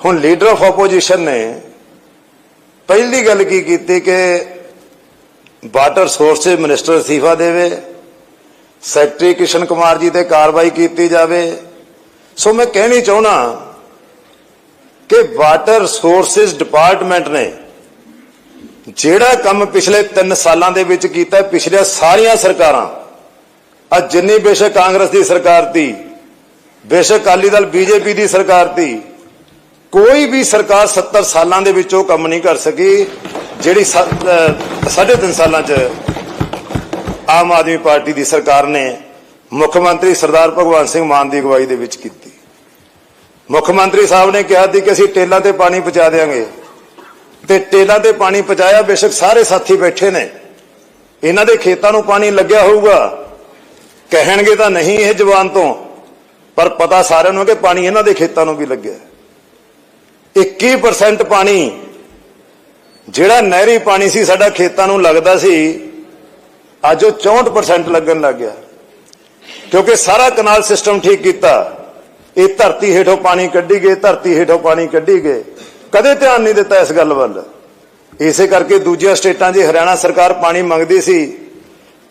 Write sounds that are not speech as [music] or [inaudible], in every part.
ਹੁਣ leader of opposition ਨੇ ਪਹਿਲੀ ਗੱਲ ਕੀ ਕੀਤੀ ਕਿ ਵਾਟਰ ਸੋਰਸਜ਼ ਮਿਨਿਸਟਰ ਅਸਤੀਫਾ ਦੇਵੇ ਸੈਕਟਰੀ ਕਿਸ਼ਨ ਕੁਮਾਰ ਜੀ ਤੇ ਕਾਰਵਾਈ ਕੀਤੀ ਜਾਵੇ। ਸੋ ਮੈਂ ਕਹਿਣੀ ਚਾਹੁੰਦਾ ਕਿ ਵਾਟਰ ਸੋਰਸਜ਼ ਡਿਪਾਰਟਮੈਂਟ ਨੇ ਜਿਹੜਾ ਕੰਮ ਪਿਛਲੇ 3 ਸਾਲਾਂ ਦੇ ਵਿੱਚ ਕੀਤਾ ਹੈ, ਪਿਛਲੀਆਂ ਸਾਰੀਆਂ ਸਰਕਾਰਾਂ ਅੱਜ ਜਿੰਨੀ ਬੇਸ਼ੱਕ ਕਾਂਗਰਸ ਦੀ ਸਰਕਾਰ ਤੀ ਬੇਸ਼ੱਕ ਅਕਾਲੀ ਦਲ ਬੀਜੇਪੀ ਦੀ ਸਰਕਾਰ ਤੀ ਕੋਈ ਵੀ ਸਰਕਾਰ 70 ਸਾਲਾਂ ਦੇ ਵਿੱਚ ਉਹ ਕੰਮ ਨਹੀਂ ਕਰ ਸਕੀ, ਜਿਹੜੀ ਸ- ਅਹ ਸਾਢੇ ਤਿੰਨ ਸਾਲਾਂ 'ਚ ਆਮ ਆਦਮੀ ਪਾਰਟੀ ਦੀ ਸਰਕਾਰ ਨੇ ਮੁੱਖ ਮੰਤਰੀ ਸਰਦਾਰ ਭਗਵੰਤ ਸਿੰਘ ਮਾਨ ਦੀ ਅਗਵਾਈ ਦੇ ਵਿੱਚ ਕੀਤੀ। ਮੁੱਖ ਮੰਤਰੀ ਸਾਹਿਬ ਨੇ ਕਿਹਾ ਸੀ ਕਿ ਅਸੀਂ ਟੇਲਾਂ ਤੇ ਪਾਣੀ ਪਹੁੰਚਾ ਦੇਵਾਂਗੇ ਤੇ ਟੇਲਾਂ ਤੇ ਪਾਣੀ ਪਹੁੰਚਾਇਆ ਬੇਸ਼ੱਕ ਸਾਰੇ ਸਾਥੀ ਬੈਠੇ ਨੇ। ਇਹਨਾਂ ਦੇ ਖੇਤਾਂ ਨੂੰ ਪਾਣੀ ਲੱਗਿਆ ਹੋਊਗਾ। ਕਹਿਣਗੇ ਤਾਂ ਨਹੀਂ ਇਹ ਜ਼ਬਾਨ ਤੋਂ, ਪਰ ਪਤਾ ਸਾਰਿਆਂ ਨੂੰ ਕਿ ਪਾਣੀ ਇਹਨਾਂ ਦੇ ਖੇਤਾਂ ਨੂੰ ਵੀ ਲੱਗਿਆ 21% ਪਾਣੀ, ਜਿਹੜਾ ਨਹਿਰੀ ਪਾਣੀ ਸੀ ਸਾਡਾ ਖੇਤਾਂ ਨੂੰ ਲੱਗਦਾ ਸੀ, ਅੱਜ ਉਹ 64% ਲੱਗਣ ਲੱਗ ਗਿਆ। ਕਿਉਂਕਿ ਸਾਰਾ ਕਨਾਲ ਸਿਸਟਮ ਠੀਕ ਕੀਤਾ। ਇਹ ਧਰਤੀ ਹੇਠੋਂ ਪਾਣੀ ਕੱਢੀ ਗਏ, ਧਰਤੀ ਹੇਠੋਂ ਪਾਣੀ ਕੱਢੀ ਗਏ। ਕਦੇ ਧਿਆਨ ਨਹੀਂ ਦਿੱਤਾ ਇਸ ਗੱਲ ਵੱਲ। ਇਸੇ ਕਰਕੇ ਦੂਜੀਆਂ ਸਟੇਟਾਂ 'ਚ ਹਰਿਆਣਾ ਸਰਕਾਰ ਪਾਣੀ ਮੰਗਦੀ ਸੀ।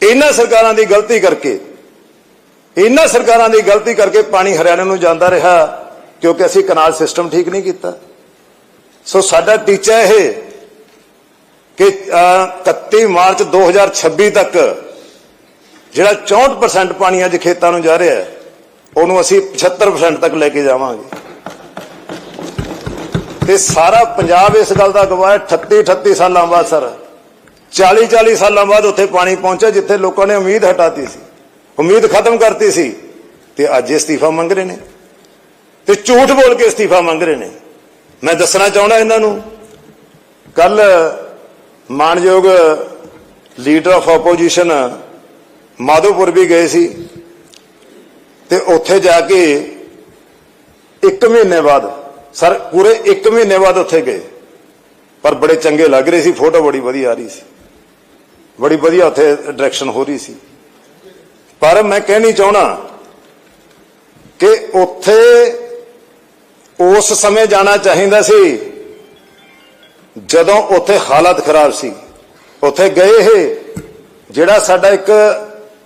ਇਹਨਾਂ ਸਰਕਾਰਾਂ ਦੀ ਗਲਤੀ ਕਰਕੇ, ਇਹਨਾਂ ਸਰਕਾਰਾਂ ਦੀ ਗਲਤੀ ਕਰਕੇ ਪਾਣੀ ਹਰਿਆਣਾ ਨੂੰ ਜਾਂਦਾ ਰਿਹਾ, ਕਿਉਂਕਿ ਅਸੀਂ ਕਨਾਲ ਸਿਸਟਮ ਠੀਕ ਨਹੀਂ ਕੀਤਾ। ਸੋ ਸਾਡਾ ਟੀਚਾ ਇਹ ਕਿ ਅਹ, 31 ਮਾਰਚ 2026 ਤੱਕ ਜਿਹੜਾ 64% ਪਾਣੀ ਅੱਜ ਖੇਤਾਂ ਨੂੰ ਜਾ ਰਿਹਾ ਹੈ ਉਹਨੂੰ ਅਸੀਂ 75% ਤੱਕ ਲੈ ਕੇ ਜਾਵਾਂਗੇ। ਤੇ ਸਾਰਾ ਪੰਜਾਬ ਇਸ ਗੱਲ ਦਾ ਗਵਾਹ ਹੈ 38 38 ਸਾਲਾਂ ਬਾਅਦ ਸਰ 40 40 ਸਾਲਾਂ ਬਾਅਦ ਉੱਥੇ ਪਾਣੀ ਪਹੁੰਚਿਆ ਜਿੱਥੇ ਲੋਕਾਂ ਨੇ ਉਮੀਦ ਹਟਾਤੀ ਸੀ ਉਮੀਦ ਖਤਮ ਕਰਤੀ ਸੀ ਤੇ ਅੱਜ ਅਸਤੀਫਾ ਮੰਗ ਰਹੇ ਨੇ। ਤੇ ਝੂਠ ਬੋਲ ਕੇ ਅਸਤੀਫਾ ਮੰਗ ਰਹੇ ਨੇ। ਮੈਂ ਦੱਸਣਾ ਚਾਹੁੰਦਾ ਇਹਨਾਂ ਨੂੰ, ਕੱਲ ਮਾਨਯੋਗ ਲੀਡਰ ਆਫ ਆਪੋਜੀਸ਼ਨ ਮਾਧੋਪੁਰ ਵੀ ਗਏ ਸੀ ਤੇ ਉੱਥੇ ਜਾ ਕੇ 1 ਮਹੀਨੇ ਬਾਅਦ, ਸਰ ਪੂਰੇ 1 ਮਹੀਨੇ ਬਾਅਦ ਉੱਥੇ ਗਏ। ਪਰ ਬੜੇ ਚੰਗੇ ਲੱਗ ਰਹੇ ਸੀ, ਫੋਟੋ ਬੜੀ ਵਧੀਆ ਆ ਰਹੀ ਸੀ। ਬੜੀ ਵਧੀਆ ਉੱਥੇ ਡਾਇਰੈਕਸ਼ਨ ਹੋ ਰਹੀ ਸੀ। ਪਰ ਮੈਂ ਕਹਿਣੀ ਚਾਹਣਾ ਕਿ ਉੱਥੇ ਉਸ ਸਮੇਂ ਜਾਣਾ ਚਾਹੀਦਾ ਸੀ। ਜਦੋਂ ਉੱਥੇ ਹਾਲਤ ਖਰਾਬ ਸੀ। ਉੱਥੇ ਗਏ ਇਹ, ਜਿਹੜਾ ਸਾਡਾ ਇੱਕ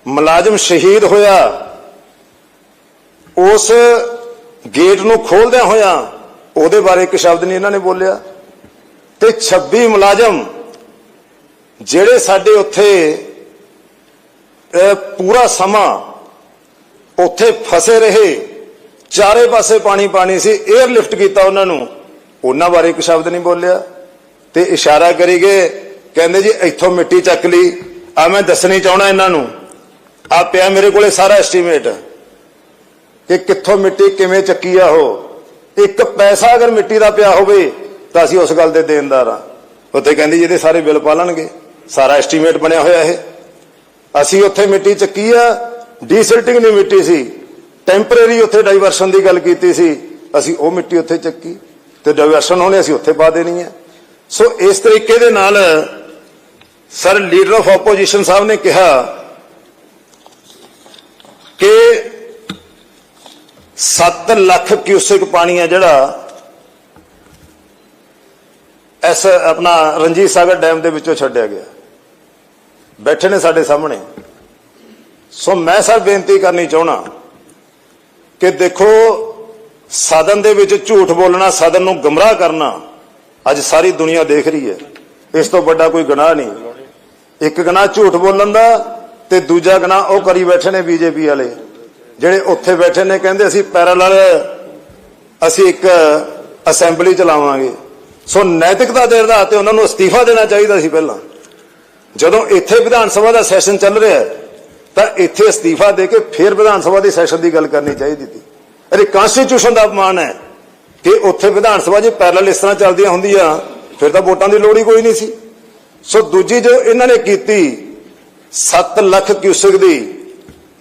ਮੁਲਾਜ਼ਮ ਸ਼ਹੀਦ ਹੋਇਆ। ਉਸ ਗੇਟ ਨੂੰ ਖੋਲਦਿਆਂ ਹੋਇਆ ਉਹਦੇ ਬਾਰੇ ਇੱਕ ਸ਼ਬਦ ਨਹੀਂ ਇਹਨਾਂ ਨੇ ਬੋਲਿਆ। ਤੇ 26 ਮੁਲਾਜ਼ਮ ਜਿਹੜੇ ਸਾਡੇ ਉੱਥੇ ਪੂਰਾ ਸਮਾਂ ਉੱਥੇ ਫਸੇ ਰਹੇ। ਚਾਰੇ ਪਾਸੇ ਪਾਣੀ ਪਾਣੀ ਸੀ 에ਅਰ ਲਿਫਟ ਕੀਤਾ ਉਹਨਾਂ ਨੂੰ। ਉਹਨਾਂ ਬਾਰੇ ਇੱਕ ਸ਼ਬਦ ਨਹੀਂ ਬੋਲਿਆ। ਤੇ ਇਸ਼ਾਰਾ ਕਰੀ ਗਏ, ਕਹਿੰਦੇ ਜੀ, ਇੱਥੋਂ ਮਿੱਟੀ ਚੱਕ ਲਈ। ਆ ਮੈਂ ਦੱਸਣੀ ਚਾਹਣਾ ਇਹਨਾਂ ਨੂੰ। ਆ ਪਿਆ ਮੇਰੇ ਕੋਲੇ ਸਾਰਾ ਐਸਟੀਮੇਟ ਕਿ ਕਿੱਥੋਂ ਮਿੱਟੀ ਕਿਵੇਂ ਚੱਕੀ ਆ ਉਹ। ਇੱਕ ਪੈਸਾ ਅਗਰ ਮਿੱਟੀ ਦਾ ਪਿਆ ਹੋਵੇ, ਤਾਂ ਅਸੀਂ ਉਸ ਗੱਲ ਦੇ ਦੇਣਦਾਰ ਆ। ਉੱਥੇ ਕਹਿੰਦੀ ਜਿਹਦੇ ਸਾਰੇ ਬਿੱਲ ਪਾਲਣਗੇ। ਸਾਰਾ ਐਸਟੀਮੇਟ ਬਣਿਆ ਹੋਇਆ ਇਹ। ਅਸੀਂ ਉੱਥੇ ਮਿੱਟੀ ਚੱਕੀ ਆ। ਡੀਸਿਲਟਿੰਗ ਦੀ ਮਿੱਟੀ ਸੀ। ਟੈਂਪਰੇਰੀ ਉੱਥੇ ਡਾਈਵਰਸ਼ਨ ਦੀ ਗੱਲ ਕੀਤੀ ਸੀ। ਅਸੀਂ ਉਹ ਮਿੱਟੀ ਉੱਥੇ ਚੱਕੀ। ਤੇ ਡਾਈਵਰਸ਼ਨ ਹੋਣੇ ਅਸੀਂ ਉੱਥੇ ਪਾ ਦੇਣੀ ਹੈ ਸੋ ਇਸ ਤਰੀਕੇ ਦੇ ਨਾਲ sir leader of opposition sahib ਨੇ ਕਿਹਾ ਕਿ 7 ਲੱਖ ਕਿਊਸਿਕ ਪਾਣੀ ਹੈ ਜਿਹੜਾ ਇਸ ਆਪਣਾ ਰਣਜੀਤ ਸਾਗਰ ਡੈਮ ਦੇ ਵਿੱਚੋਂ ਛੱਡਿਆ ਗਿਆ। ਬੈਠੇ ਨੇ ਸਾਡੇ ਸਾਹਮਣੇ। ਸੋ ਮੈਂ ਸਰ ਬੇਨਤੀ ਕਰਨੀ ਚਾਹਣਾ ਕਿ ਦੇਖੋ ਸਦਨ ਦੇ ਵਿੱਚ ਝੂਠ ਬੋਲਣਾ ਸਦਨ ਨੂੰ ਗਮਰਾਹ ਕਰਨਾ ਅੱਜ ਸਾਰੀ ਦੁਨੀਆ ਦੇਖ ਰਹੀ ਹੈ। ਇਸ ਤੋਂ ਵੱਡਾ ਕੋਈ ਗੁਨਾਹ ਨਹੀਂ। ਇੱਕ ਗੁਨਾਹ ਝੂਠ ਬੋਲਣ ਦਾ ਤੇ ਦੂਜਾ ਗੁਨਾਹ ਉਹ ਕਰੀ ਬੈਠੇ ਨੇ ਬੀਜੇਪੀ ਵਾਲੇ। ਜਿਹੜੇ ਉੱਥੇ ਬੈਠੇ ਨੇ ਕਹਿੰਦੇ ਅਸੀਂ ਪੈਰਲਲ ਅਸੀਂ ਇੱਕ ਅਸੈਂਬਲੀ ਚਲਾਵਾਂਗੇ। ਸੋ ਨੈਤਿਕਤਾ ਦੇ ਆਧਾਰ ਤੇ ਉਹਨਾਂ ਨੂੰ ਅਸਤੀਫਾ ਦੇਣਾ ਚਾਹੀਦਾ ਸੀ ਪਹਿਲਾਂ। ਜਦੋਂ ਇੱਥੇ ਵਿਧਾਨ ਸਭਾ ਦਾ ਸੈਸ਼ਨ ਚੱਲ ਰਿਹਾ ਹੈ, ਤਾਂ ਇੱਥੇ ਅਸਤੀਫਾ ਦੇ ਕੇ ਫਿਰ ਵਿਧਾਨ ਸਭਾ ਦੇ ਸੈਸ਼ਨ ਦੀ ਗੱਲ ਕਰਨੀ ਚਾਹੀਦੀ ਸੀ। ਅਰੇ ਕਨਸਟੀਟਿਊਸ਼ਨ ਦਾ ਅਪਮਾਨ ਹੈ ਕਿ ਉੱਥੇ ਵਿਧਾਨ ਸਭਾ ਜੇ ਪੈਰਲਲ ਇਸ ਤਰ੍ਹਾਂ ਚੱਲਦੀਆਂ ਹੁੰਦੀਆਂ, ਫਿਰ ਤਾਂ ਵੋਟਾਂ ਦੀ ਲੋੜ ਹੀ ਕੋਈ ਨਹੀਂ ਸੀ। ਸੋ ਦੂਜੀ ਜੋ ਇਹਨਾਂ ਨੇ ਕੀਤੀ 7 ਲੱਖ ਕਿਊਸਿਕ ਦੀ,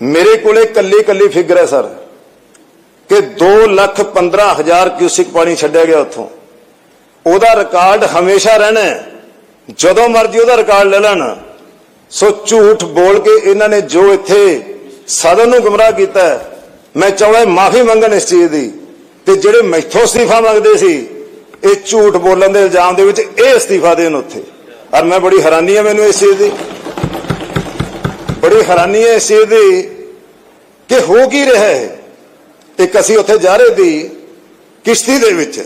ਮੇਰੇ ਕੋਲੇ ਕੱਲੀ ਕੱਲੀ ਫਿਗਰ ਹੈ ਸਰ, ਕਿ 2 ਲੱਖ 15 ਹਜ਼ਾਰ ਕਿਊਸਿਕ ਪਾਣੀ ਛੱਡਿਆ ਗਿਆ ਉੱਥੋਂ। ਉਹਦਾ ਰਿਕਾਰਡ ਹਮੇਸ਼ਾ ਰਹਿਣਾ ਜਦੋਂ ਮਰਜ਼ੀ ਉਹਦਾ ਰਿਕਾਰਡ ਲੈ ਲੈਣ। ਸੋ ਝੂਠ ਬੋਲ ਕੇ ਇਹਨਾਂ ਨੇ ਜੋ ਇੱਥੇ ਸਦਨ ਨੂੰ ਗੁੰਮਰਾਹ ਕੀਤਾ ਮੈਂ ਚਾਹੁੰਦਾ ਮਾਫੀ ਮੰਗਣ ਇਸ ਚੀਜ਼ ਦੀ। ਤੇ ਜਿਹੜੇ ਮੈਥੋਂ ਅਸਤੀਫਾ ਮੰਗਦੇ ਸੀ, ਇਹ ਝੂਠ ਬੋਲਣ ਦੇ ਇਲਜ਼ਾਮ ਦੇ ਵਿੱਚ ਇਹ ਅਸਤੀਫਾ ਦੇਣ ਉੱਥੇ। ਔਰ ਮੈਂ ਬੜੀ ਹੈਰਾਨੀ ਹੈ ਮੈਨੂੰ ਇਸ ਚੀਜ਼ ਦੀ। ਬੜੀ ਹੈਰਾਨੀ ਹੈ ਇਸ ਚੀਜ਼ ਦੀ ਕਿ ਹੋ ਕੀ ਰਿਹਾ ਹੈ। ਇੱਕ ਅਸੀਂ ਉੱਥੇ ਜਾ ਰਹੇ ਦੀ ਕਿਸ਼ਤੀ ਦੇ ਵਿੱਚ।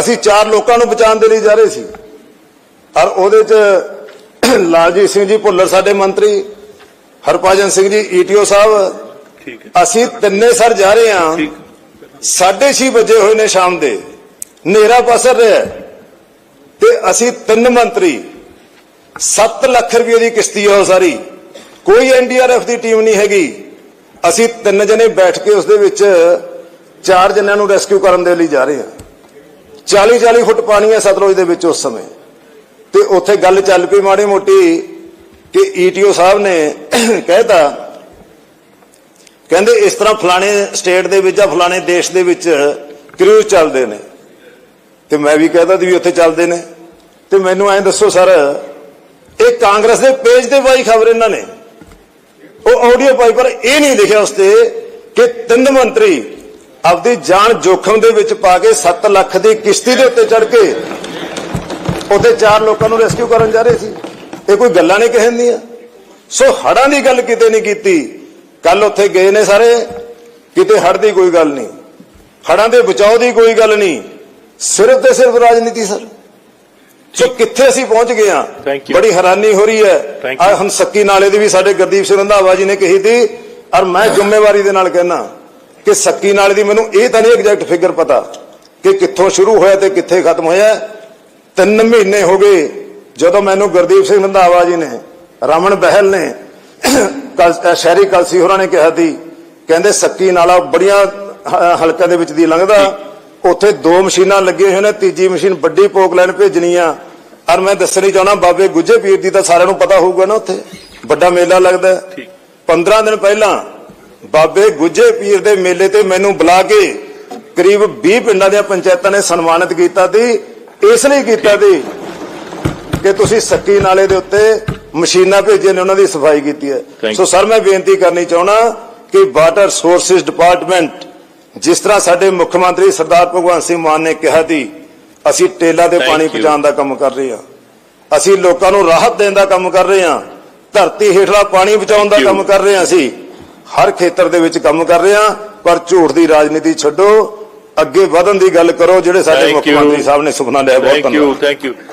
ਅਸੀਂ ਚਾਰ ਲੋਕਾਂ ਨੂੰ ਬਚਾਉਣ ਦੇ ਲਈ ਜਾ ਰਹੇ ਸੀ। ਔਰ ਉਹਦੇ ਚ ਲਾਲਜੀਤ ਸਿੰਘ ਜੀ ਭੁੱਲਰ ਸਾਡੇ ਮੰਤਰੀ ਹਰਭਜਨ ਸਿੰਘ ਜੀ ਈਟੀਓ ਸਾਹਿਬ ਠੀਕ ਹੈ। ਅਸੀਂ ਤਿੰਨੇ ਸਰ ਜਾ ਰਹੇ ਹਾਂ। ਠੀਕ ਸਾਢੇ ਛੇ ਵਜੇ ਹੋਏ ਨੇ ਸ਼ਾਮ ਦੇ। ਹਨੇਰਾ ਪਸਰ ਰਿਹਾ ਹੈ। ਤੇ ਅਸੀਂ ਤਿੰਨ ਮੰਤਰੀ 7 ਲੱਖ ਰੁਪਏ ਦੀ ਕਿਸ਼ਤੀ ਆ ਉਹ ਸਾਰੀ। ਕੋਈ ਐਨਡੀਆਰਐਫ ਦੀ ਟੀਮ ਨਹੀਂ ਹੈਗੀ। ਅਸੀਂ ਤਿੰਨ ਜਣੇ ਬੈਠ ਕੇ ਉਸ ਦੇ ਵਿੱਚ ਚਾਰ ਜਣਿਆਂ ਨੂੰ ਰੈਸਕਿਊ ਕਰਨ ਦੇ ਲਈ ਜਾ ਰਹੇ ਹਾਂ। 40 40 ਫੁੱਟ ਪਾਣੀ ਹੈ ਸਤਲੁਜ ਦੇ ਵਿੱਚ ਉਸ ਸਮੇਂ। ਤੇ ਉੱਥੇ ਗੱਲ ਚੱਲ ਪਈ ਮਾੜੀ ਮੋਟੀ ਕਿ ਈਟੀਓ ਸਾਹਿਬ ਨੇ [coughs] ਕਹਿਤਾ, ਕਹਿੰਦੇ ਇਸ ਤਰ੍ਹਾਂ ਫਲਾਣੇ ਸਟੇਟ ਦੇ ਵਿੱਚ ਜਾਂ ਫਲਾਣੇ ਦੇਸ਼ ਦੇ ਵਿੱਚ ਕਰੂਜ਼ ਚੱਲਦੇ ਨੇ। ਤੇ ਮੈਂ ਵੀ ਕਹਦਾ ਵੀ ਉੱਥੇ ਚੱਲਦੇ ਨੇ। ਤੇ ਮੈਨੂੰ ਐਂ ਦੱਸੋ ਸਰ, ਇਹ ਕਾਂਗਰਸ ਦੇ ਪੇਜ ਤੇ ਪਾਈ ਖਬਰ ਇਹਨਾਂ ਨੇ। ਉਹ ਆਡੀਓ ਪਾਈ, ਪਰ ਇਹ ਨਹੀਂ ਲਿਖਿਆ ਉਸ ਤੇ ਕਿ ਤਿੰਨ ਮੰਤਰੀ ਆਪਦੀ ਜਾਨ ਜੋਖਮ ਦੇ ਵਿੱਚ ਪਾ ਕੇ 7 ਲੱਖ ਦੀ ਕਿਸ਼ਤੀ ਦੇ ਉੱਤੇ ਚੜ ਕੇ ਉੱਥੇ ਚਾਰ ਲੋਕਾਂ ਨੂੰ ਰੈਸਕਿਊ ਕਰਨ ਜਾ ਰਹੇ ਸੀ। ਇਹ ਕੋਈ ਗੱਲਾਂ ਨਹੀਂ ਕਹਿੰਦੀਆਂ ਸੋ ਹੜਾਂ ਦੀ ਗੱਲ ਕਿਤੇ ਨਹੀਂ ਕੀਤੀ। ਕੱਲ ਉੱਥੇ ਗਏ ਨੇ ਸਾਰੇ। ਕਿਤੇ ਹੜ ਦੀ ਕੋਈ ਗੱਲ ਨਹੀਂ। ਹੜਾਂ ਦੇ ਬਚਾਓ ਦੀ ਕੋਈ ਗੱਲ ਨਹੀਂ। ਸਿਰਫ ਤੇ ਸਿਰਫ ਰਾਜਨੀਤੀ ਸਰ। ਸੋ ਕਿੱਥੇ ਅਸੀਂ ਪਹੁੰਚ ਗਏ ਆ. ਬੜੀ ਹੈਰਾਨੀ ਹੋ ਰਹੀ ਹੈ। ਆ. ਹੁਣ ਸੱਕੀ ਨਾਲੇ ਦੀ ਵੀ ਸਾਡੇ ਗੁਰਦੀਪ ਸਿੰਘ ਰੰਧਾਵਾ ਜੀ ਨੇ ਕਹੀ ਸੀ। ਔਰ ਮੈਂ ਜ਼ਿੰਮੇਵਾਰੀ ਦੇ ਨਾਲ ਕਹਿਣਾ ਕਿ ਸੱਕੀ ਨਾਲੇ ਦੀ ਮੈਨੂੰ ਇਹ ਤਾਂ ਨਹੀਂ ਐਗਜ਼ੈਕਟ ਫਿਗਰ ਪਤਾ ਕਿ ਕਿੱਥੋਂ ਸ਼ੁਰੂ ਹੋਇਆ ਤੇ ਕਿੱਥੇ ਖਤਮ ਹੋਇਆ। ਤਿੰਨ ਮਹੀਨੇ ਹੋ ਗਏ ਜਦੋਂ ਮੈਨੂੰ ਗੁਰਦੀਪ ਸਿੰਘ ਰੰਧਾਵਾ ਜੀ ਨੇ ਰਮਨ ਬਹਿਲ ਨੇ ਸ਼ਹਿਰੀ ਕਲਸੀ ਹੋਰਾਂ ਨੇ ਕਿਹਾ ਸੀ ਕਹਿੰਦੇ ਸੱਕੀ ਨਾਲਾ ਬੜੀਆਂ ਹ- ਹਲਕਿਆਂ ਦੇ ਵਿੱਚ ਦੀ ਲੰਘਦਾ। ਉੱਥੇ ਦੋ ਮਸ਼ੀਨਾਂ ਲੱਗੀਆਂ ਹੋਈਆਂ ਨੇ ਤੀਜੀ ਮਸ਼ੀਨ ਵੱਡੀ ਪੋਕਲੈਂਡ ਭੇਜਣੀ ਆ। ਔਰ ਮੈਂ ਦੱਸਣੀ ਚਾਹਣਾ ਬਾਬੇ ਗੁੱਜੇ ਪੀਰ ਦੀ ਤਾਂ ਸਾਰਿਆਂ ਨੂੰ ਪਤਾ ਹੋਊਗਾ ਨਾ ਉੱਥੇ। ਵੱਡਾ ਮੇਲਾ ਲੱਗਦਾ। ਹੈ। ਠੀਕ। 15 ਦਿਨ ਪਹਿਲਾਂ ਬਾਬੇ ਗੁੱਜੇ ਪੀਰ ਦੇ ਮੇਲੇ ਤੇ ਮੈਨੂੰ ਬੁਲਾ ਕੇ ਕਰੀਬ 20 ਪਿੰਡਾਂ ਦੀਆਂ ਪੰਚਾਇਤਾਂ ਨੇ ਸਨਮਾਨਿਤ ਕੀਤਾ ਸੀ। ਇਸ ਲਈ ਕੀਤਾ ਸੀ ਕਿ ਤੁਸੀਂ ਸੱਕੀ ਨਾਲੇ ਦੇ ਉੱਤੇ ਮਸ਼ੀਨਾਂ ਭੇਜੀਆਂ ਨੇ ਉਹਨਾਂ ਦੀ ਸਫ਼ਾਈ ਕੀਤੀ ਹੈ। ਸੋ ਸਰ ਮੈਂ ਬੇਨਤੀ ਕਰਨੀ ਚਾਹਣਾ ਕਿ ਵਾਟਰ ਸੋਰਸਿਸ ਡਿਪਾਰਟਮੈਂਟ ਜਿਸ ਤਰ੍ਹਾਂ ਸਾਡੇ ਮੁੱਖ ਮੰਤਰੀ ਸਰਦਾਰ ਭਗਵੰਤ ਸਿੰਘ ਮਾਨ ਨੇ ਕਿਹਾ ਸੀ ਅਸੀਂ ਟੇਲਾ ਤੇ Thank ਪਾਣੀ. ਪਹੁੰਚਾਉਣ ਦਾ ਕੰਮ ਕਰ ਰਹੇ ਹਾਂ। ਅਸੀਂ ਲੋਕਾਂ ਨੂੰ ਰਾਹਤ ਦੇਣ ਦਾ ਕੰਮ ਕਰ ਰਹੇ ਹਾਂ। ਧਰਤੀ ਹੇਠਲਾ ਪਾਣੀ ਬਚਾਉਣ ਦਾ. ਕੰਮ ਕਰ ਰਹੇ ਹਾਂ ਅਸੀਂ। ਹਰ ਖੇਤਰ ਦੇ ਵਿੱਚ ਕੰਮ ਕਰ ਰਹੇ ਹਾਂ ਪਰ ਝੂਠ ਦੀ ਰਾਜਨੀਤੀ ਛੱਡੋ। ਅੱਗੇ ਵਧਣ ਦੀ ਗੱਲ ਕਰੋ ਜਿਹੜੇ ਸਾਡੇ ਮੁੱਖ. ਮੰਤਰੀ ਸਾਹਿਬ ਨੇ ਸੁਪਨਾ ਲਿਆ ਬਹੁਤ ਥੈਂਕ ਧੰਨਵਾਦ ਯੂ ਥੈਂਕ ਯੂ